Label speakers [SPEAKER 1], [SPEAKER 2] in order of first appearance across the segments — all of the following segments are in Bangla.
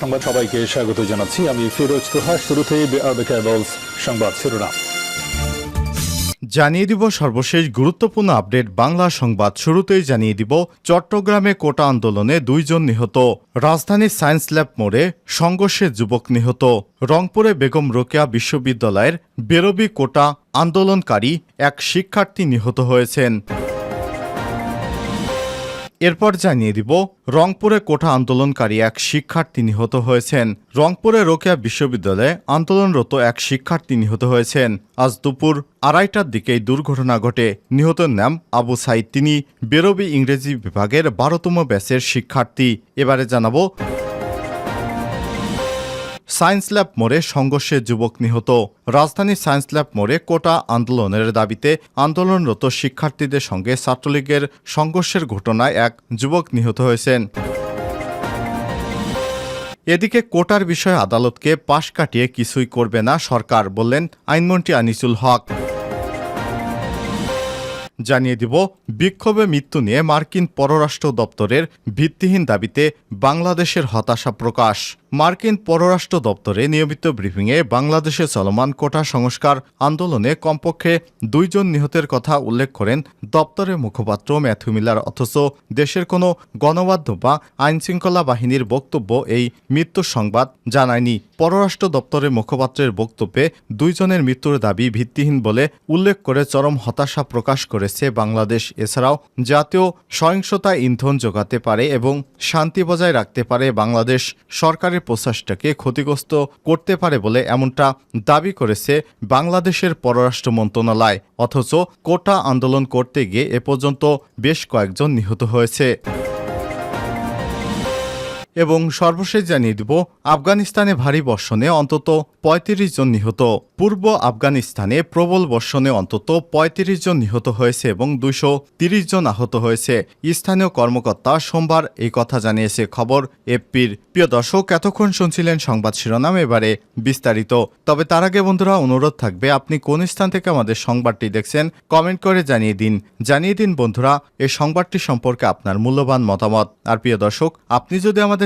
[SPEAKER 1] সংবাদ সবাইকে স্বাগত জানাচ্ছি আমি ফিরোজ তোহা শুরুতেই সংবাদ শিরোনাম
[SPEAKER 2] জানিয়ে দিব সর্বশেষ গুরুত্বপূর্ণ আপডেট বাংলা সংবাদ শুরুতেই জানিয়ে দিব চট্টগ্রামে কোটা আন্দোলনে দুইজন নিহত রাজধানীর সায়েন্স ল্যাব মোড়ে সংঘর্ষে যুবক নিহত রংপুরে বেগম রোকেয়া বিশ্ববিদ্যালয়ের বেরবি কোটা আন্দোলনকারী এক শিক্ষার্থী নিহত হয়েছেন এরপর জানিয়ে দিব রংপুরে কোঠা আন্দোলনকারী এক শিক্ষার্থী নিহত হয়েছেন রংপুরে রোকেয়া বিশ্ববিদ্যালয়ে আন্দোলনরত এক শিক্ষার্থী নিহত হয়েছেন আজ দুপুর আড়াইটার দিকে এই দুর্ঘটনা ঘটে নিহতের নাম আবু সাইদ তিনি বেরবি ইংরেজি বিভাগের বারোতম ব্যাচের শিক্ষার্থী এবারে জানাবো সায়েন্স ল্যাব মোড়ে সংঘর্ষে যুবক নিহত রাজধানীর সায়েন্স ল্যাব মোড়ে কোটা আন্দোলনের দাবিতে আন্দোলনরত শিক্ষার্থীদের সঙ্গে ছাত্রলীগের সংঘর্ষের ঘটনায় এক যুবক নিহত হয়েছেন এদিকে কোটার বিষয়ে আদালতকে পাশ কাটিয়ে কিছুই করবে না সরকার বললেন আইনমন্ত্রী আনিসুল হক জানিয়ে দিব বিক্ষোভে মৃত্যু নিয়ে মার্কিন পররাষ্ট্র দপ্তরের ভিত্তিহীন দাবিতে বাংলাদেশের হতাশা প্রকাশ মার্কিন পররাষ্ট্র দপ্তরে নিয়মিত ব্রিফিংয়ে বাংলাদেশে চলমান কোটা সংস্কার আন্দোলনে কমপক্ষে দুইজন নিহতের কথা উল্লেখ করেন দপ্তরের মুখপাত্র ম্যাথু মিলার অথচ দেশের কোনো গণমাধ্যম বা আইনশৃঙ্খলা বাহিনীর বক্তব্য এই মৃত্যু সংবাদ জানায়নি পররাষ্ট্র দপ্তরের মুখপাত্রের বক্তব্যে দুইজনের মৃত্যুর দাবি ভিত্তিহীন বলে উল্লেখ করে চরম হতাশা প্রকাশ করেছে বাংলাদেশ এছাড়াও জাতীয় সহিংসতা ইন্ধন যোগাতে পারে এবং শান্তি বজায় রাখতে পারে বাংলাদেশ সরকারের প্রশ্বাসটাকে ক্ষতিগ্রস্ত করতে পারে বলে এমনটা দাবি করেছে বাংলাদেশের পররাষ্ট্র মন্ত্রণালয় অথচ কোটা আন্দোলন করতে গিয়ে এ পর্যন্ত বেশ কয়েকজন নিহত হয়েছে এবং সর্বশেষ জানিয়ে দেব আফগানিস্তানে ভারী বর্ষণে অন্তত পঁয়ত্রিশ জন নিহত পূর্ব আফগানিস্তানে প্রবল বর্ষণে অন্তত পঁয়ত্রিশ জন নিহত হয়েছে এবং দুশো তিরিশ জন আহত হয়েছে স্থানীয় কর্মকর্তা সোমবার এই কথা জানিয়েছে খবর এপির প্রিয় দর্শক এতক্ষণ শুনছিলেন সংবাদ শিরোনাম এবারে বিস্তারিত তবে তার আগে বন্ধুরা অনুরোধ থাকবে আপনি কোন স্থান থেকে আমাদের সংবাদটি দেখছেন কমেন্ট করে জানিয়ে দিন জানিয়ে দিন বন্ধুরা এই সংবাদটি সম্পর্কে আপনার মূল্যবান মতামত আর প্রিয় দর্শক আপনি যদি আমাদের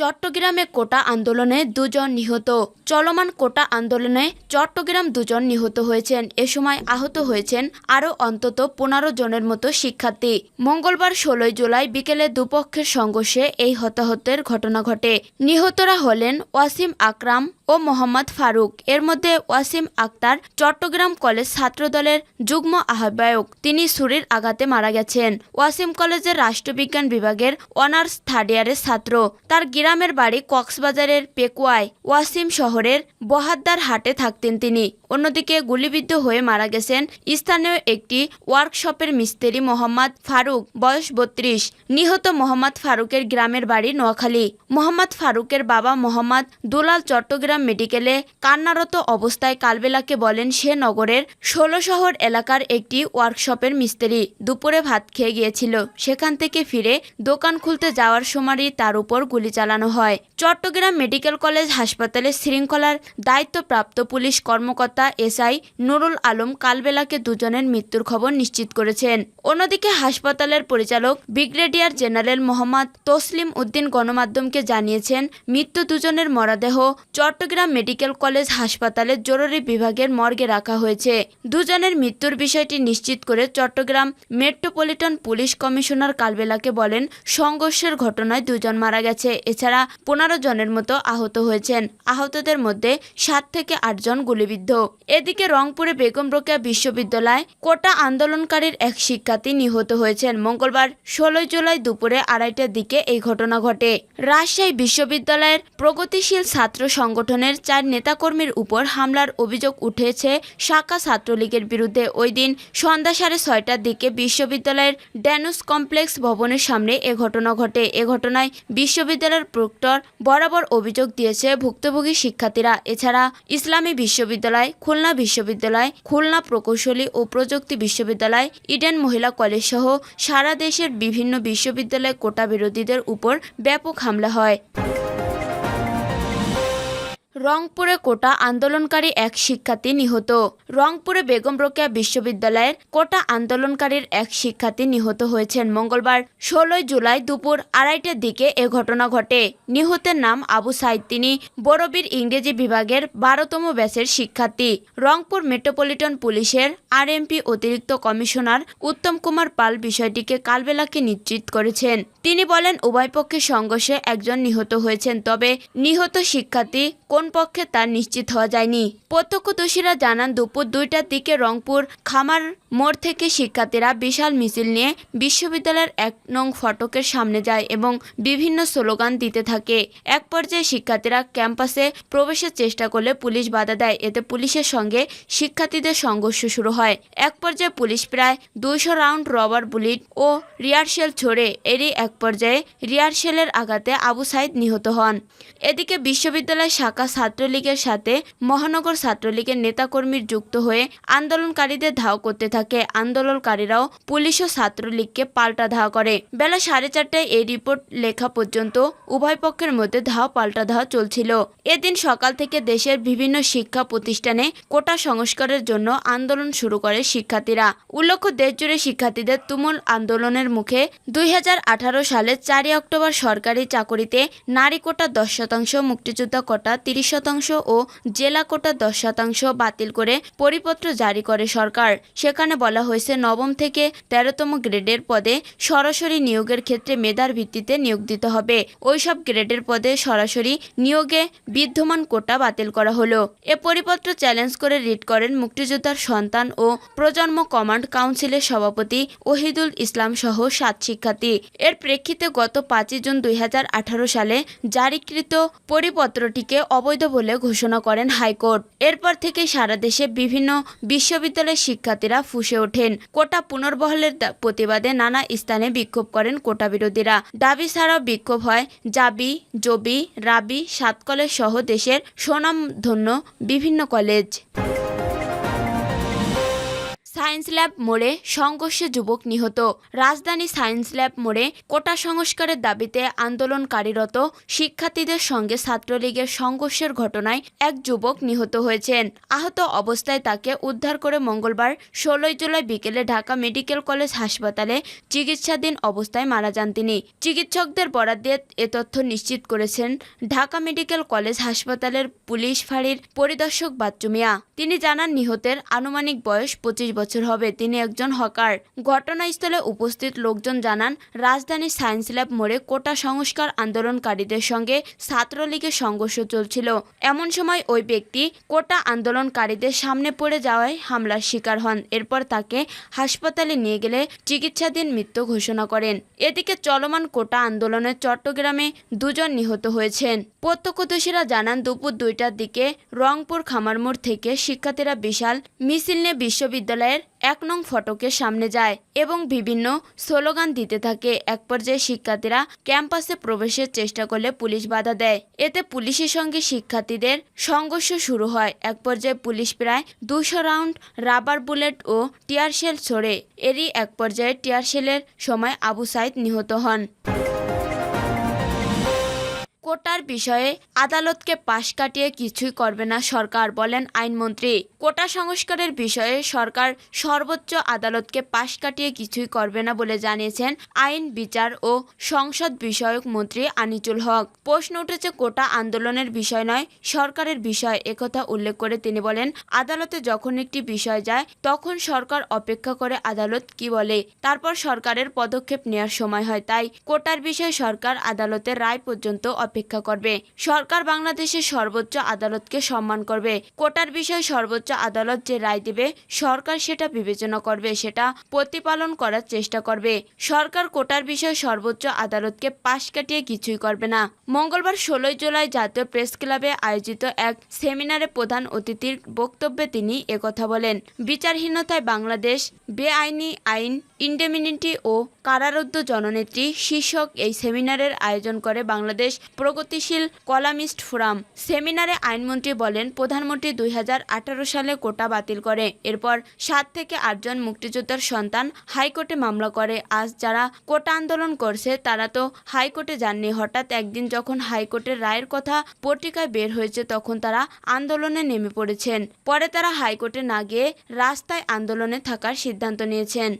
[SPEAKER 3] চট্টগ্রামে কোটা আন্দোলনে দুজন নিহত চলমান কোটা আন্দোলনে চট্টগ্রাম দুজন নিহত হয়েছেন এ সময় আহত হয়েছেন আরও অন্তত পনেরো জনের মতো শিক্ষার্থী মঙ্গলবার ষোলোই জুলাই বিকেলে দুপক্ষের সংঘর্ষে এই হতাহতের ঘটনা ঘটে নিহতরা হলেন ওয়াসিম আকরাম ও মোহাম্মদ ফারুক এর মধ্যে ওয়াসিম আক্তার চট্টগ্রাম কলেজ ছাত্রদলের যুগ্ম আহ্বায়ক তিনি ছুরির আঘাতে মারা গেছেন ওয়াসিম কলেজের রাষ্ট্রবিজ্ঞান বিভাগের অনার্স থার্ড ইয়ারের ছাত্র তার গিরা গ্রামের বাড়ি কক্সবাজারের পেকুয়ায় ওয়াসিম শহরের বহাদ্দার হাটে থাকতেন তিনি অন্যদিকে গুলিবিদ্ধ হয়ে মারা গেছেন স্থানীয় একটি ওয়ার্কশপের মিস্ত্রি মোহাম্মদ ফারুক বয়স বত্রিশ নিহত মোহাম্মদ ফারুকের গ্রামের বাড়ি নোয়াখালী মোহাম্মদ ফারুকের বাবা মোহাম্মদ দুলাল চট্টগ্রাম মেডিকেলে কান্নারত অবস্থায় কালবেলাকে বলেন সে নগরের ষোলো শহর এলাকার একটি ওয়ার্কশপের মিস্ত্রি দুপুরে ভাত খেয়ে গিয়েছিল সেখান থেকে ফিরে দোকান খুলতে যাওয়ার সময়ই তার উপর গুলি চালা চালানো হয় চট্টগ্রাম মেডিকেল কলেজ হাসপাতালে শৃঙ্খলার দায়িত্বপ্রাপ্ত পুলিশ কর্মকর্তা এসআই নুরুল আলম কালবেলাকে দুজনের মৃত্যুর খবর নিশ্চিত করেছেন অন্যদিকে হাসপাতালের পরিচালক ব্রিগেডিয়ার জেনারেল মোহাম্মদ তসলিম উদ্দিন গণমাধ্যমকে জানিয়েছেন মৃত্যু দুজনের মরাদেহ চট্টগ্রাম মেডিকেল কলেজ হাসপাতালের জরুরি বিভাগের মর্গে রাখা হয়েছে দুজনের মৃত্যুর বিষয়টি নিশ্চিত করে চট্টগ্রাম মেট্রোপলিটন পুলিশ কমিশনার কালবেলাকে বলেন সংঘর্ষের ঘটনায় দুজন মারা গেছে এছাড়া পনেরো জনের মতো আহত হয়েছেন আহতদের মধ্যে সাত থেকে আটজন গুলিবিদ্ধ এদিকে রংপুরে বেগম রোকেয়া বিশ্ববিদ্যালয় কোটা আন্দোলনকারীর এক শিক্ষার্থী নিহত হয়েছেন মঙ্গলবার ষোলোই জুলাই দুপুরে আড়াইটার দিকে এই ঘটনা ঘটে রাজশাহী বিশ্ববিদ্যালয়ের প্রগতিশীল ছাত্র সংগঠনের চার নেতাকর্মীর উপর হামলার অভিযোগ উঠেছে শাখা ছাত্রলীগের বিরুদ্ধে ওই দিন সন্ধ্যা সাড়ে ছয়টার দিকে বিশ্ববিদ্যালয়ের ড্যানুস কমপ্লেক্স ভবনের সামনে এ ঘটনা ঘটে এ ঘটনায় বিশ্ববিদ্যালয়ের প্রক্টর বরাবর অভিযোগ দিয়েছে ভুক্তভোগী শিক্ষার্থীরা এছাড়া ইসলামী বিশ্ববিদ্যালয় খুলনা বিশ্ববিদ্যালয় খুলনা প্রকৌশলী ও প্রযুক্তি বিশ্ববিদ্যালয় ইডেন মহিলা কলেজ সহ সারা দেশের বিভিন্ন বিশ্ববিদ্যালয় কোটা বিরোধীদের উপর ব্যাপক হামলা হয় রংপুরে কোটা আন্দোলনকারী এক শিক্ষার্থী নিহত রংপুরে বেগম রোকেয়া বিশ্ববিদ্যালয়ের কোটা আন্দোলনকারীর এক শিক্ষার্থী নিহত হয়েছেন মঙ্গলবার ষোলোই জুলাই দুপুর আড়াইটার দিকে এ ঘটনা ঘটে নিহতের নাম আবু সাইদ তিনি বড়বীর ইংরেজি বিভাগের বারোতম ব্যাচের শিক্ষার্থী রংপুর মেট্রোপলিটন পুলিশের আরএমপি অতিরিক্ত কমিশনার উত্তম কুমার পাল বিষয়টিকে কালবেলাকে নিশ্চিত করেছেন তিনি বলেন উভয় পক্ষের সংঘর্ষে একজন নিহত হয়েছেন তবে নিহত শিক্ষার্থী কোন পক্ষে তা নিশ্চিত হওয়া যায়নি প্রত্যক্ষদর্শীরা জানান দুপুর দুইটার দিকে রংপুর খামার মোড় থেকে শিক্ষার্থীরা বিশাল মিছিল নিয়ে বিশ্ববিদ্যালয়ের এক নং ফটকের সামনে যায় এবং বিভিন্ন স্লোগান দিতে থাকে এক পর্যায়ে শিক্ষার্থীরা ক্যাম্পাসে প্রবেশের চেষ্টা করলে পুলিশ বাধা দেয় এতে পুলিশের সঙ্গে শিক্ষার্থীদের সংঘর্ষ শুরু হয় এক পর্যায়ে পুলিশ প্রায় দুইশো রাউন্ড রবার বুলেট ও রিয়ারশেল ছড়ে এরই এক পর্যায়ে রিয়ারশেলের আঘাতে আবু সাইদ নিহত হন এদিকে বিশ্ববিদ্যালয় শাখা ছাত্রলীগের সাথে মহানগর ছাত্রলীগের নেতাকর্মীর যুক্ত হয়ে আন্দোলনকারীদের ধাও করতে থাকে আন্দোলনকারীরাও পুলিশ ও ছাত্রলীগকে পাল্টা ধাওয়া করে বেলা সাড়ে চারটায় এই রিপোর্ট লেখা পর্যন্ত উভয় পক্ষের মধ্যে ধাও পাল্টা ধাওয়া চলছিল এদিন সকাল থেকে দেশের বিভিন্ন শিক্ষা প্রতিষ্ঠানে কোটা সংস্কারের জন্য আন্দোলন শুরু করে শিক্ষার্থীরা উল্লেখ্য দেশজুড়ে শিক্ষার্থীদের তুমুল আন্দোলনের মুখে দুই সালে চারই অক্টোবর সরকারি চাকরিতে নারী কোটা দশ শতাংশ মুক্তিযোদ্ধা কোটা তিরিশ শতাংশ ও জেলা কোটা দশ শতাংশ বাতিল করে পরিপত্র জারি করে সরকার সেখানে বলা হয়েছে নবম থেকে তেরোতম গ্রেডের পদে সরাসরি নিয়োগের ক্ষেত্রে মেধার ভিত্তিতে নিয়োগ দিতে হবে ওইসব গ্রেডের পদে সরাসরি নিয়োগে বিদ্যমান কোটা বাতিল করা হলো এ পরিপত্র চ্যালেঞ্জ করে রিট করেন মুক্তিযোদ্ধার সন্তান ও প্রজন্ম কমান্ড কাউন্সিলের সভাপতি ওহিদুল ইসলাম সহ সাত শিক্ষার্থী এর প্রেক্ষিতে গত পাঁচই জুন দুই সালে জারিকৃত পরিপত্রটিকে অবৈধ অবৈধ বলে ঘোষণা করেন হাইকোর্ট এরপর থেকে সারা দেশে বিভিন্ন বিশ্ববিদ্যালয়ের শিক্ষার্থীরা ফুসে ওঠেন কোটা পুনর্বহলের প্রতিবাদে নানা স্থানে বিক্ষোভ করেন কোটা বিরোধীরা দাবি ছাড়াও বিক্ষোভ হয় জাবি জবি রাবি সাতকলের সহ দেশের সুনামধন্য বিভিন্ন কলেজ সায়েন্স ল্যাব মোড়ে সংঘর্ষে যুবক নিহত রাজধানী সায়েন্স ল্যাব মোড়ে কোটা সংস্কারের দাবিতে আন্দোলনকারীরত শিক্ষার্থীদের সঙ্গে ছাত্রলীগের সংঘর্ষের ঘটনায় এক যুবক নিহত হয়েছেন আহত অবস্থায় তাকে উদ্ধার করে মঙ্গলবার ষোলোই জুলাই বিকেলে ঢাকা মেডিকেল কলেজ হাসপাতালে চিকিৎসাধীন অবস্থায় মারা যান তিনি চিকিৎসকদের বরাদ দিয়ে এ তথ্য নিশ্চিত করেছেন ঢাকা মেডিকেল কলেজ হাসপাতালের পুলিশ ফাঁড়ির পরিদর্শক বাচ্চু মিয়া তিনি জানান নিহতের আনুমানিক বয়স পঁচিশ বছর হবে তিনি একজন হকার ঘটনাস্থলে উপস্থিত লোকজন জানান রাজধানী সায়েন্স ল্যাব মোড়ে কোটা সংস্কার আন্দোলনকারীদের সঙ্গে ছাত্রলীগের সংঘর্ষ চলছিল এমন সময় ওই ব্যক্তি কোটা আন্দোলনকারীদের সামনে পড়ে যাওয়ায় হামলার শিকার হন এরপর তাকে হাসপাতালে নিয়ে গেলে চিকিৎসাধীন মৃত্যু ঘোষণা করেন এদিকে চলমান কোটা আন্দোলনে চট্টগ্রামে দুজন নিহত হয়েছেন প্রত্যক্ষদর্শীরা জানান দুপুর দুইটার দিকে রংপুর খামারমোড় থেকে শিক্ষার্থীরা বিশাল মিছিল নিয়ে বিশ্ববিদ্যালয়ে বিদ্যালয়ের এক নং ফটকের সামনে যায় এবং বিভিন্ন স্লোগান দিতে থাকে এক পর্যায়ে শিক্ষার্থীরা ক্যাম্পাসে প্রবেশের চেষ্টা করলে পুলিশ বাধা দেয় এতে পুলিশের সঙ্গে শিক্ষার্থীদের সংঘর্ষ শুরু হয় এক পর্যায়ে পুলিশ প্রায় দুশো রাউন্ড রাবার বুলেট ও টিয়ারশেল ছোড়ে এরই এক পর্যায়ে টিয়ারশেলের সময় আবু সাইদ নিহত হন কোটার বিষয়ে আদালতকে পাশ কাটিয়ে কিছুই করবে না সরকার বলেন আইনমন্ত্রী কোটা সংস্কারের বিষয়ে সরকার সর্বোচ্চ আদালতকে পাশ কাটিয়ে কিছুই করবে না বলে জানিয়েছেন আইন বিচার ও সংসদ বিষয়ক মন্ত্রী আনিচুল হক প্রশ্ন উঠেছে কোটা আন্দোলনের বিষয় নয় সরকারের বিষয় একথা উল্লেখ করে তিনি বলেন আদালতে যখন একটি বিষয় যায় তখন সরকার অপেক্ষা করে আদালত কি বলে তারপর সরকারের পদক্ষেপ নেওয়ার সময় হয় তাই কোটার বিষয়ে সরকার আদালতের রায় পর্যন্ত অপেক্ষা অপেক্ষা করবে সরকার বাংলাদেশের সর্বোচ্চ আদালতকে সম্মান করবে কোটার বিষয়ে সর্বোচ্চ আদালত যে রায় দেবে সরকার সেটা বিবেচনা করবে সেটা প্রতিপালন করার চেষ্টা করবে সরকার কোটার বিষয়ে সর্বোচ্চ আদালতকে পাশ কাটিয়ে কিছুই করবে না মঙ্গলবার ষোলোই জুলাই জাতীয় প্রেস ক্লাবে আয়োজিত এক সেমিনারে প্রধান অতিথির বক্তব্যে তিনি একথা বলেন বিচারহীনতায় বাংলাদেশ বেআইনি আইন ইন্ডেমিনিটি ও কারারুদ্ধ জননেত্রী শীর্ষক এই সেমিনারের আয়োজন করে বাংলাদেশ প্র প্রগতিশীল কলামিস্ট ফোরাম সেমিনারে আইনমন্ত্রী বলেন প্রধানমন্ত্রী দুই সালে কোটা বাতিল করে এরপর সাত থেকে আটজন মুক্তিযোদ্ধার সন্তান হাইকোর্টে মামলা করে আজ যারা কোটা আন্দোলন করছে তারা তো হাইকোর্টে যাননি হঠাৎ একদিন যখন হাইকোর্টের রায়ের কথা পত্রিকায় বের হয়েছে তখন তারা আন্দোলনে নেমে পড়েছেন পরে তারা হাইকোর্টে না গিয়ে রাস্তায় আন্দোলনে থাকার সিদ্ধান্ত নিয়েছেন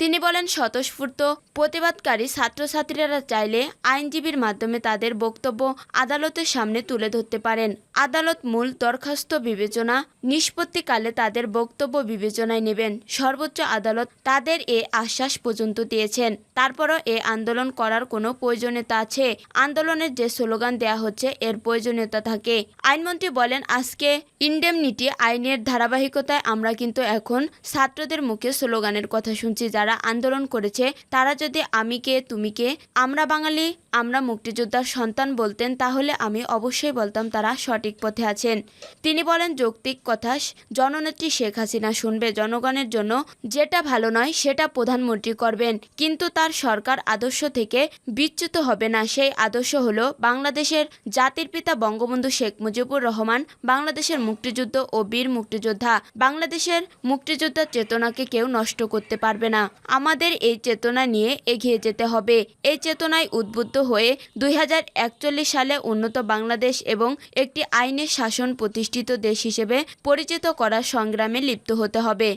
[SPEAKER 3] তিনি বলেন স্বতঃস্ফূর্ত প্রতিবাদকারী ছাত্রছাত্রীরা চাইলে আইনজীবীর মাধ্যমে তাদের বক্তব্য আদালতের সামনে তুলে ধরতে পারেন আদালত মূল দরখাস্ত বিবেচনা নিষ্পত্তিকালে তাদের বক্তব্য বিবেচনায় নেবেন সর্বোচ্চ আদালত তাদের এ আশ্বাস পর্যন্ত দিয়েছেন তারপরও এ আন্দোলন করার কোনো প্রয়োজনীয়তা আছে আন্দোলনের যে স্লোগান দেয়া হচ্ছে এর প্রয়োজনীয়তা থাকে আইনমন্ত্রী বলেন আজকে ইন্ডেমনিটি আইনের ধারাবাহিকতায় আমরা কিন্তু এখন ছাত্রদের মুখে স্লোগানের কথা শুনছি যারা যারা আন্দোলন করেছে তারা যদি আমি কে তুমি কে আমরা বাঙালি আমরা মুক্তিযোদ্ধার সন্তান বলতেন তাহলে আমি অবশ্যই বলতাম তারা সঠিক পথে আছেন তিনি বলেন যৌক্তিক কথা জননেত্রী শেখ হাসিনা শুনবে জনগণের জন্য যেটা ভালো নয় সেটা প্রধানমন্ত্রী করবেন কিন্তু তার সরকার আদর্শ থেকে বিচ্যুত হবে না সেই আদর্শ হল বাংলাদেশের জাতির পিতা বঙ্গবন্ধু শেখ মুজিবুর রহমান বাংলাদেশের মুক্তিযুদ্ধ ও বীর মুক্তিযোদ্ধা বাংলাদেশের মুক্তিযোদ্ধার চেতনাকে কেউ নষ্ট করতে পারবে না আমাদের এই চেতনা নিয়ে এগিয়ে যেতে হবে এই চেতনায় উদ্বুদ্ধ হয়ে দুই সালে উন্নত বাংলাদেশ এবং একটি আইনের শাসন প্রতিষ্ঠিত দেশ হিসেবে পরিচিত করার সংগ্রামে লিপ্ত হতে হবে